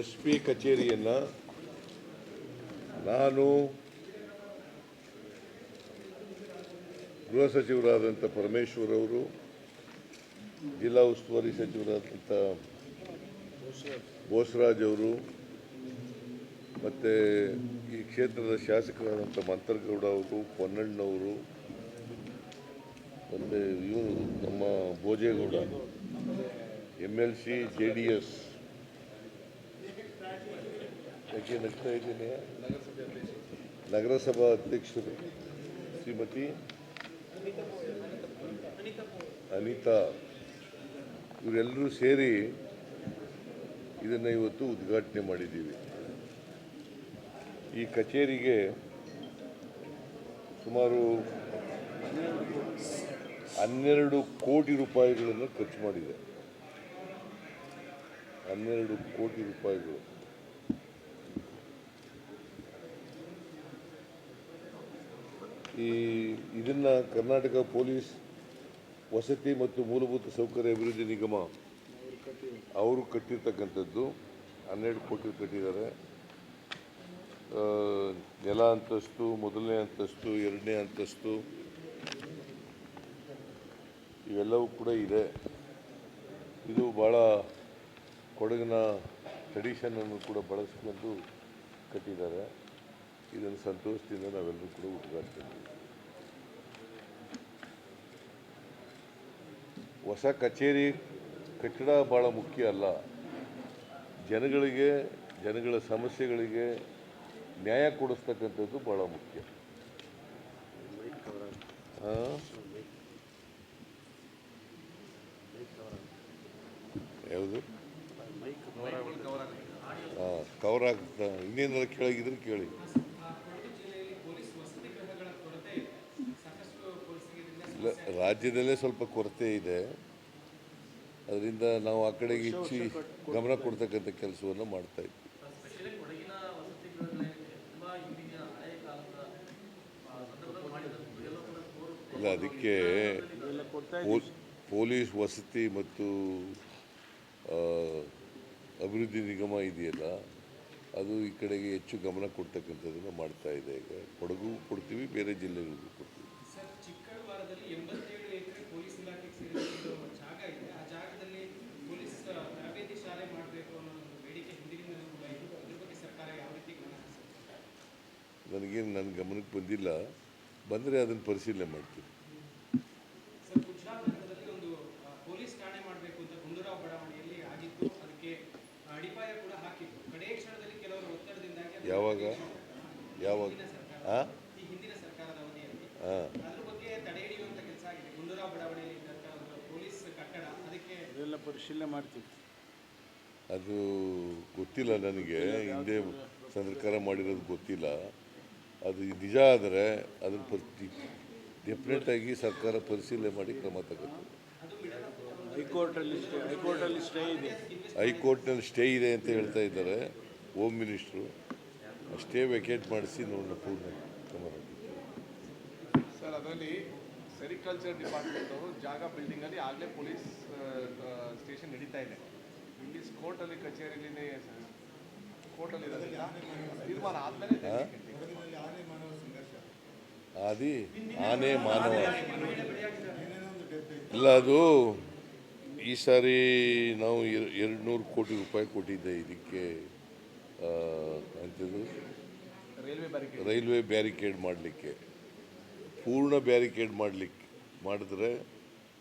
S P ಕಚೇರಿಯನ್ನು ನಾನು ಗೃಹ ಸಚಿವರಾದಂಥ ಪರಮೇಶ್ವರ್ ಅವರು, ಜಿಲ್ಲಾ ಉಸ್ತುವಾರಿ ಸಚಿವರಾದಂಥ ಬೋಸರಾಜ್ ಅವರು, ಮತ್ತು ಈ ಕ್ಷೇತ್ರದ ಶಾಸಕರಾದಂಥ ಮಂತರ್ಗೌಡ ಅವರು, ಪೊನ್ನಣ್ಣವರು, ಮತ್ತು ಇವರು ನಮ್ಮ Bhojegowda M L C, J D S ಯಾಕೆ ನಗ್ತಾ ಇದ್ದೀನಿ? ನಗರಸಭಾ ಅಧ್ಯಕ್ಷರು ಶ್ರೀಮತಿ ಅನಿತಾ ಇವರೆಲ್ಲರೂ ಸೇರಿ ಇದನ್ನು ಇವತ್ತು ಉದ್ಘಾಟನೆ ಮಾಡಿದ್ದೀವಿ. ಈ ಕಚೇರಿಗೆ ಸುಮಾರು ಹನ್ನೆರಡು ಕೋಟಿ ರೂಪಾಯಿಗಳನ್ನು ಖರ್ಚು ಮಾಡಿದೆ. ಹನ್ನೆರಡು ಕೋಟಿ ರೂಪಾಯಿಗಳು. ಈ ಇದನ್ನು ಕರ್ನಾಟಕ ಪೊಲೀಸ್ ವಸತಿ ಮತ್ತು ಮೂಲಭೂತ ಸೌಕರ್ಯ ಅಭಿವೃದ್ಧಿ ನಿಗಮ ಅವರು ಕಟ್ಟಿರ್ತಕ್ಕಂಥದ್ದು, ಹನ್ನೆರಡು ಕೋಟಿ ಕಟ್ಟಿದ್ದಾರೆ. ನೆಲ ಅಂತಸ್ತು, ಮೊದಲನೇ ಅಂತಸ್ತು, ಎರಡನೇ ಅಂತಸ್ತು, ಇವೆಲ್ಲವೂ ಕೂಡ ಇದೆ. ಇದು ಭಾಳ ಕೊಡಗಿನ ಟ್ರೆಡಿಷನನ್ನು ಕೂಡ ಬಳಸ್ಕೊಂಡು ಕಟ್ಟಿದ್ದಾರೆ. ಇದನ್ನು ಸಂತೋಷದಿಂದ ನಾವೆಲ್ಲರೂ ಕೂಡ ಉದ್ಘಾಟಿಸ್ತೀವಿ ಹೊಸ ಕಚೇರಿ ಕಟ್ಟಡ ಭಾಳ ಮುಖ್ಯ ಅಲ್ಲ ಜನಗಳಿಗೆ ಜನಗಳ ಸಮಸ್ಯೆಗಳಿಗೆ ನ್ಯಾಯ ಕೊಡಿಸ್ತಕ್ಕಂಥದ್ದು ಭಾಳ ಮುಖ್ಯ? ಯಾವುದು ಹಾಂ ಕವರ್ ಆಗ್ತಾ ಇನ್ನೇನಾದ್ರು ಕೆಳಗಿದ್ರೆ ಕೇಳಿ ಇಲ್ಲ ರಾಜ್ಯದಲ್ಲೇ ಸ್ವಲ್ಪ ಕೊರತೆ ಇದೆ. ಅದರಿಂದ ನಾವು ಆ ಕಡೆಗೆ ಹೆಚ್ಚಿ ಗಮನ ಕೊಡ್ತಕ್ಕಂಥ ಕೆಲಸವನ್ನು ಮಾಡ್ತಾ ಇದ್ವಿ. ಇಲ್ಲ ಅದಕ್ಕೆ ಪೋ- ಪೊಲೀಸ್ ವಸತಿ ಮತ್ತು ಆ, ಅಭಿವೃದ್ಧಿ ನಿಗಮ ಇದೆಯಲ್ಲ ಅದು ಈ ಕಡೆಗೆ ಹೆಚ್ಚು ಗಮನ ಕೊಡ್ತಕ್ಕಂಥದ್ದನ್ನು ಮಾಡ್ತಾ ಇದೆ. ಈಗ ಕೊಡಗು ಕೊಡ್ತೀವಿ ಬೇರೆ ಜಿಲ್ಲೆಗಳಿಗೂ ಕೊಡ್ತೀವಿ. ಚಿಕ್ಕಡವಾರದಲ್ಲಿ ಎಂಬತ್ತೇಳು ಎಕರೆ ಪೊಲೀಸ್ ಇಲಾಖೆಗೆ ಸೇರಿದ ಜಾಗ ಇದೆ. ಆ ಜಾಗದಲ್ಲಿ ಪೊಲೀಸ್ ತರಬೇತಿ ಶಾಲೆ ಮಾಡಬೇಕು ಅನ್ನೋ ಒಂದು ಬೇಡಿಕೆ ಹಿಂದಿನಿಂದಲೂ ಕೂಡ ಇದೆ. ಅದ್ರ ಬಗ್ಗೆ ಸರ್ಕಾರ ಯಾವ ರೀತಿ ಗಮನ? ನನಗೇನು ನನ್ನ ಗಮನಕ್ಕೆ ಬಂದಿಲ್ಲ. ಬಂದರೆ ಅದನ್ನು ಪರಿಶೀಲನೆ ಮಾಡ್ತೀನಿ. ಸರ್ ಗುಜರಾತ್ ನಗರದಲ್ಲಿ ಒಂದು ಪೊಲೀಸ್ ಠಾಣೆ ಮಾಡಬೇಕು ಅಂತ ಗುಂಡೂರಾವ್ ಬಡಾವಣೆಯಲ್ಲಿ ಆಗಿತ್ತು? ಅದಕ್ಕೆ ಅಡಿಪಾಯ ಕೂಡ ಹಾಕಿತ್ತು ಕಡೆಯ ಕ್ಷಣದಲ್ಲಿ ಕೆಲವರು ಒತ್ತಡದಿಂದಾಗಿ ಯಾವಾಗ? ಯಾವಾಗ? ಹಾಂ ಈ ಹಿಂದಿನ ಸರ್ಕಾರದ ಅವಧಿಯಲ್ಲಿ ಹಾಂ ಅದ್ರ ಬಗ್ಗೆ ತಡೆ ಹಿಡಿಯುವಂತ ಕೆಲಸ ಆಗಿದೆ ಗುಂಡೂರಾವ್ ಬಡಾವಣೆಯಲ್ಲಿ ಇದ್ದಂಥ ಒಂದು ಪೊಲೀಸ್ ಕಟ್ಟಡ ಅದಕ್ಕೆ ಇದೆಲ್ಲ ಪರಿಶೀಲನೆ ಮಾಡ್ತೀವಿ. ಅದು ಗೊತ್ತಿಲ್ಲ ನನಗೆ. ಹಿಂದೆ ಸರ್ಕಾರ ಮಾಡಿರೋದು ಗೊತ್ತಿಲ್ಲ. ಅದು ನಿಜ ಆದರೆ ಅದನ್ನು ಡೆಫಿನೆಟ್ ಆಗಿ ಸರ್ಕಾರ ಪರಿಶೀಲನೆ ಮಾಡಿ ಕ್ರಮ ತಗೋತದೆ ಹೈಕೋರ್ಟಲ್ಲಿ ಸ್ಟೇ ಹೈಕೋರ್ಟಲ್ಲಿ ಸ್ಟೇ ಇದೆ. ಹೈಕೋರ್ಟ್ನಲ್ಲಿ ಸ್ಟೇ ಇದೆ ಅಂತ ಹೇಳ್ತಾ ಇದ್ದಾರೆ ಹೋಮ್ ಮಿನಿಸ್ಟ್ರು. ಸ್ಟೇ ವೆಕೇಟ್ ಮಾಡಿಸಿ ನೋಡೋಣ ಪೂರ್ಣ ಕ್ರಮ. ಸರ್ ಅದರಲ್ಲಿ ಸೆರಿಕಲ್ಚರ್ ಡಿಪಾರ್ಟ್ಮೆಂಟ್ ಅವರು ಜಾಗ ಬಿಲ್ಡಿಂಗಲ್ಲಿ ಆಗಲೇ ಪೊಲೀಸ್ ಸ್ಟೇಷನ್ ನಡೀತಾ ಇದೆ. ಇಲ್ಲಿ ಕೋರ್ಟಲ್ಲಿ ಕಚೇರಿಲಿ ಕೋರ್ಟಲ್ಲಿ ತೀರ್ಮಾನ ಆದ್ಮೇಲೆ ಆದಿ ಆನೆ ಮಾನವ. ಇಲ್ಲ ಅದು ಈ ಸಾರಿ ನಾವು ಎರಡು ನೂರು ಕೋಟಿ ರೂಪಾಯಿ ಕೊಟ್ಟಿದ್ದೆ ಇದಕ್ಕೆ ಅಂತಿದ್ದು ರೈಲ್ವೆ ಬ್ಯಾರಿಕೇಡ್ ರೈಲ್ವೆ ಬ್ಯಾರಿಕೇಡ್ ಮಾಡಲಿಕ್ಕೆ. ಪೂರ್ಣ ಬ್ಯಾರಿಕೇಡ್ ಮಾಡಲಿಕ್ಕೆ ಮಾಡಿದ್ರೆ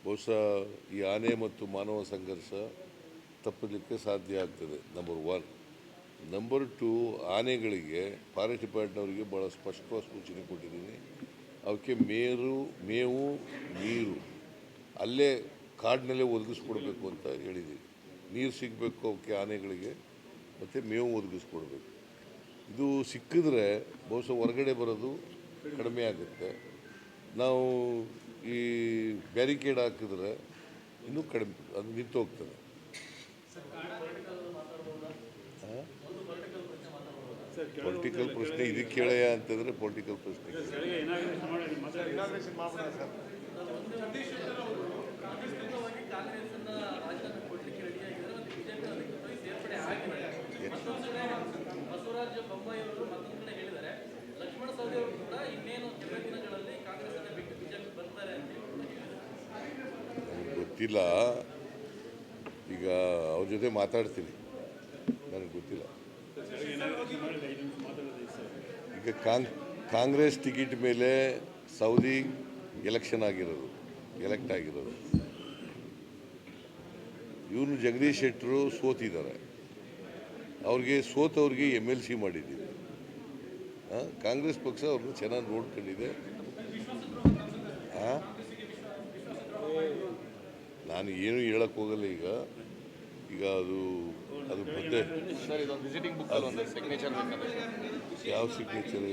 ಬಹುಶಃ ಈ ಆನೆ ಮತ್ತು ಮಾನವ ಸಂಘರ್ಷ ತಪ್ಪಲಿಕ್ಕೆ ಸಾಧ್ಯ ಆಗ್ತದೆ ನಂಬರ್ ಒನ್ ನಂಬರ್ ಟು ಆನೆಗಳಿಗೆ ಫಾರೆಸ್ಟ್ ಡಿಪಾರ್ಟ್ನವರಿಗೆ ಭಾಳ ಸ್ಪಷ್ಟವಾದ ಸೂಚನೆ ಕೊಟ್ಟಿದ್ದೀನಿ. ಅವಕ್ಕೆ ಮೇರು, ಮೇವು, ನೀರು. ಅಲ್ಲೇ ಕಾಡಿನಲ್ಲೇ ಒದಗಿಸ್ಕೊಡ್ಬೇಕು ಅಂತ ಹೇಳಿದ್ದೀನಿ. ನೀರು ಸಿಗಬೇಕು ಅವಕ್ಕೆ ಆನೆಗಳಿಗೆ, ಮತ್ತು ಮೇವು ಒದಗಿಸ್ಕೊಡ್ಬೇಕು. ಇದು ಸಿಕ್ಕಿದ್ರೆ ಬಹುಶಃ ಹೊರಗಡೆ ಬರೋದು ಕಡಿಮೆ ಆಗುತ್ತೆ. ನಾವು ಈ ಬ್ಯಾರಿಕೇಡ್ ಹಾಕಿದ್ರೆ ಇನ್ನೂ ಕಡಿಮೆ ಅದು ನಿಂತು ಹೋಗ್ತದೆ. ಪೊಲಿಟಿಕಲ್ ಪ್ರಶ್ನೆ ಇದಕ್ಕೆ ಕೇಳೆಯ ಅಂತಂದರೆ ಪೊಲಿಟಿಕಲ್ ಪ್ರಶ್ನೆ ಕಾಂಗ್ರೆಸ್ ಗೊತ್ತಿಲ್ಲ ಈಗ ಅವ್ರ ಜೊತೆ ಮಾತಾಡ್ತೀನಿ. ನನಗೆ ಗೊತ್ತಿಲ್ಲ. ಈಗ ಕಾಂಗ್, ಕಾಂಗ್ರೆಸ್ ಟಿಕೆಟ್ ಮೇಲೆ ಸೌದಿ ಎಲೆಕ್ಷನ್ ಆಗಿರೋದು, ಎಲೆಕ್ಟ್ ಆಗಿರೋದು. ಇವನು ಜಗದೀಶ್ ಶೆಟ್ಟರು ಸೋತಿದ್ದಾರೆ. ಅವ್ರಿಗೆ ಸೋತವ್ರಿಗೆ ಎಂ ಎಲ್ ಸಿ ಮಾಡಿದ್ದೀವಿ. ಕಾಂಗ್ರೆಸ್ ಪಕ್ಷ ಅವ್ರನ್ನ ಚೆನ್ನಾಗಿ ನೋಡ್ಕೊಂಡಿದೆ. ಆ? ನಾನು ಏನು ಹೇಳಕ್ ಹೋಗಲ್ಲ ಈಗ. ಈಗ ಅದು ಅದು ಬೇಕಾದ್ರೆ ಯಾವ ಸಿಗ್ನೇಚರ್